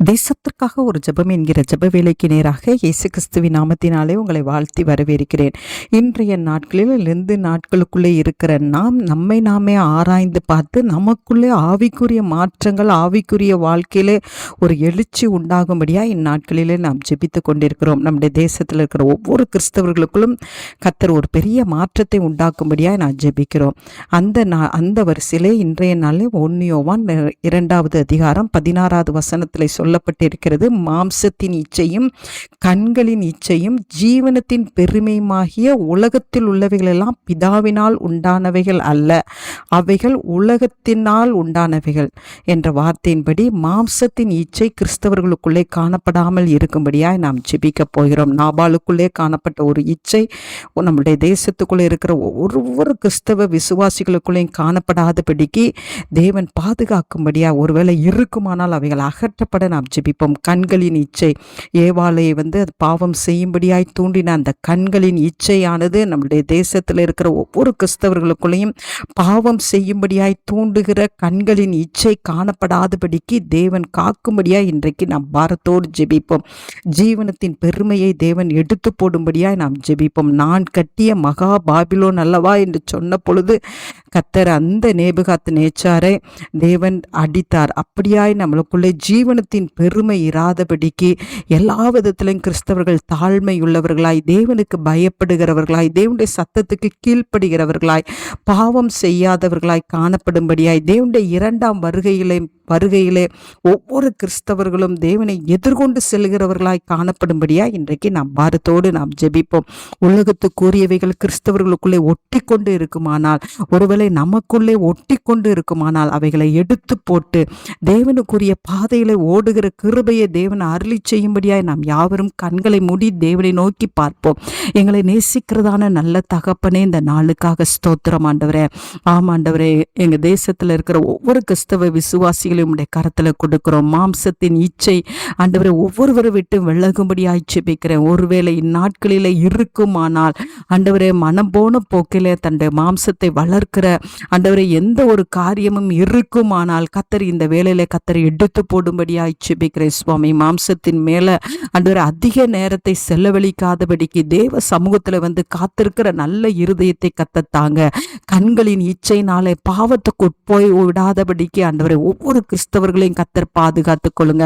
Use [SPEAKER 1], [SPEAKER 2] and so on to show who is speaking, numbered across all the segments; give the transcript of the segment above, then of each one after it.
[SPEAKER 1] தேசத்திற்காக ஒரு ஜெபம் என்கிற ஜெப வேலைக்கு நேராக இயேசு கிறிஸ்துவின் நாமத்தினாலே உங்களை வாழ்த்தி வரவேற்கிறேன். இன்றைய நாட்களில் இருந்து நாட்களுக்குள்ளே இருக்கிற நாம் நம்மை நாமே ஆராய்ந்து பார்த்து நமக்குள்ளே ஆவிக்குரிய மாற்றங்கள் ஆவிக்குரிய வாழ்க்கையிலே ஒரு எழுச்சி உண்டாகும்படியாக இந்நாட்களிலே நாம் ஜெபித்து கொண்டிருக்கிறோம். நம்முடைய தேசத்தில் இருக்கிற ஒவ்வொரு கிறிஸ்தவர்களுக்குள்ளும் கத்தர் ஒரு பெரிய மாற்றத்தை உண்டாக்கும்படியாக நான் ஜெபிக்கிறோம். அந்த நா அந்த வரிசையிலே இன்றைய நாளில் ஒன்னியோவான் இரண்டாவது அதிகாரம் பதினாறாவது வசனத்தில் சொல்லப்பட்டிருக்கிறது. மாம்சத்தின் இச்சையும் கண்களின் இச்சையும் ஜீவனத்தின் பெருமையுமாகிய உலகத்தில் உள்ளவைகளெல்லாம் பிதாவினால் உண்டானவைகள் அல்ல. அவைகள் உலகத்தினால் உண்டானவைகள் என்ற வார்த்தையின்படி மாம்சத்தின் இச்சை கிறிஸ்தவர்களுக்குள்ளே காணப்படாமல் இருக்கும்படியாய் நாம் ஜெபிக்கப் போகிறோம். நாபாலுக்குள்ளே காணப்பட்ட ஒரு இச்சை நம்முடைய தேசத்துக்குள்ளே இருக்கிற ஒவ்வொரு கிறிஸ்தவ விசுவாசிகளுக்குள்ளேயும் காணப்படாதபடிக்கு தேவன் பாதுகாக்கும்படியா ஒருவேளை இருக்குமானால் அவைகள் அகற்றப்பட நாம் ஜெபிப்போம். கண்களின் இச்சை. ஏவாளை வந்து அது பாவம் செய்யும்படியாய் தூண்டின அந்த கண்களின் இச்சையானது நம்முடைய தேசத்தில் இருக்கிற ஒவ்வொரு கிறிஸ்தவர்களுக்குள்ளேயும் பாவம் செய்யும்படியாய் தூண்டுகிற கண்களின் இச்சை காணப்படாதபடிக்கு தேவன் காக்கும்படியாய் இன்றைக்கு நாம் பாரத்தோடு ஜெபிப்போம். ஜீவனத்தின் பெருமையை தேவன் எடுத்து போடும்படியாய் நாம் ஜெபிப்போம். நான் கட்டிய மகா பாபிலோன் அல்லவா என்று சொன்ன பொழுது கத்தர் அந்த நேபுகாத்து நேச்சாரை தேவன் அடித்தார். அப்படியாய் நம்மளுக்குள்ளே ஜீவனத்தின் பெருமை இராதபடிக்கு எல்லா விதத்திலும் கிறிஸ்தவர்கள் தாழ்மை உள்ளவர்களாய் தேவனுக்கு பயப்படுகிறவர்களாய் தேவனுடைய சத்தத்துக்கு கீழ்ப்படுகிறவர்களாய் பாவம் செய்யாதவர்களாய் காணப்படும்படியாய் தேவனுடைய இரண்டாம் வருகையிலே வருகையிலே ஒவ்வொரு கிறிஸ்தவர்களும் தேவனை எதிர்கொண்டு செல்கிறவர்களாய் காணப்படும்படியா இன்றைக்கு நாம் பாரத்தோடு நாம் ஜெபிப்போம். உலகத்துக்குரியவைகள் கிறிஸ்தவர்களுக்குள்ளே ஒட்டி கொண்டு இருக்குமானால் ஒருவேளை நமக்குள்ளே ஒட்டி கொண்டு இருக்குமானால் அவைகளை எடுத்து போட்டு தேவனுக்குரிய பாதையில ஓடுகிற கிருபையை தேவன் அருளி செய்யும்படியாய் நாம் யாவரும் கண்களை மூடி தேவனை நோக்கி பார்ப்போம். எங்களை நேசிக்கிறதான நல்ல தகப்பனே இந்த நாளுக்காக ஸ்தோத்திரம் ஆண்டவரே. ஆமாண்டவரே எங்க தேசத்துல இருக்கிற ஒவ்வொரு கிறிஸ்தவ விசுவாசிகள் விசுவாசிகளையும் உடைய கரத்தில் கொடுக்கிறோம். மாம்சத்தின் இச்சை ஆண்டவரை ஒவ்வொருவரை விட்டு விலகும்படி ஆய்ச்சிப்பிக்கிறேன் ஒருவேளை இந்நாட்களில் இருக்குமானால் ஆண்டவரே மனம் போன போக்கில தன்னுடைய மாம்சத்தை வளர்க்கிற ஆண்டவரை எந்த ஒரு காரியமும் இருக்குமானால் கத்தர் இந்த வேலையில கத்தரை எடுத்து போடும்படி ஆய்ச்சிப்பிக்கிறேன் சுவாமி மாம்சத்தின் மேல ஆண்டவரை அதிக நேரத்தை செலவழிக்காதபடிக்கு தேவ சமூகத்துல வந்து காத்திருக்கிற நல்ல இருதயத்தை கத்தத்தாங்க. கண்களின் இச்சைனாலே பாவத்துக்கு போய் விடாதபடிக்கு ஆண்டவரை ஒவ்வொரு கிறிஸ்தவர்களையும் கத்தர் பாதுகாத்துக் கொள்ளுங்க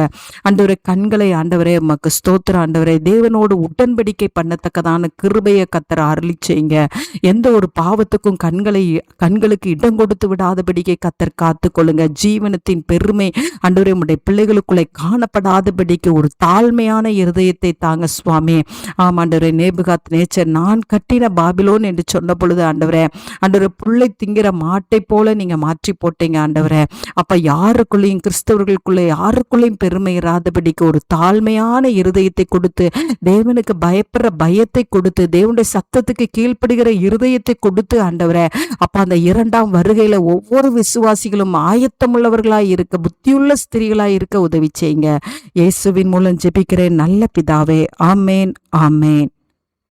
[SPEAKER 1] ஆண்டவரை கண்களை ஆண்டவரே மக்கு ஸ்தோத்திர ஆண்டவரே. தேவனோடு உடன்படிக்கை பண்ணத்தக்கதான கிருபையை கத்தர் அருளி செய்யுங்க. எந்த ஒரு பாவத்துக்கும் கண்களை கண்களுக்கு இடம் கொடுத்து விடாதபடிக்கை கத்தர் காத்து கொள்ளுங்க ஜீவனத்தின் பெருமை ஆண்டவரே உடைய பிள்ளைகளுக்குள்ளே காணப்படாதபடிக்கு ஒரு தாழ்மையான இருதயத்தை தாங்க சுவாமி. ஆமாண்டவரே நேபுகாத் நேச்சர் நான் கட்டின பாபிலோன் என்று சொன்ன பொழுது ஆண்டவரே ஆண்டவரே புள்ளை திங்கிற மாட்டை போல நீங்க மாற்றி போட்டீங்க ஆண்டவரே. அப்ப யாருக்குள்ளேயும் கிறிஸ்தவர்களுக்குள்ளே யாருக்குள்ளேயும் பெருமை இராதபடிக்கு ஒரு தாழ்மையான இருதயத்தை கொடுத்து தேவனுக்கு பயப்படுற பயத்தை கொடுத்து தேவனுடைய சத்தத்துக்கு கீழ்ப்படுகிற இருதயத்தை கொடுத்து ஆண்டவரை அப்ப அந்த இரண்டாம் வருகையில ஒவ்வொரு விசுவாசிகளும் ஆயத்தமுள்ளவர்களாய் இருக்க புத்தியுள்ள ஸ்திரீகளாய் இருக்க உதவி செய்யுங்க. இயேசுவின் மூலம் ஜெபிக்கிறேன். நல்ல பிதாவே. ஆமேன் ஆமேன்.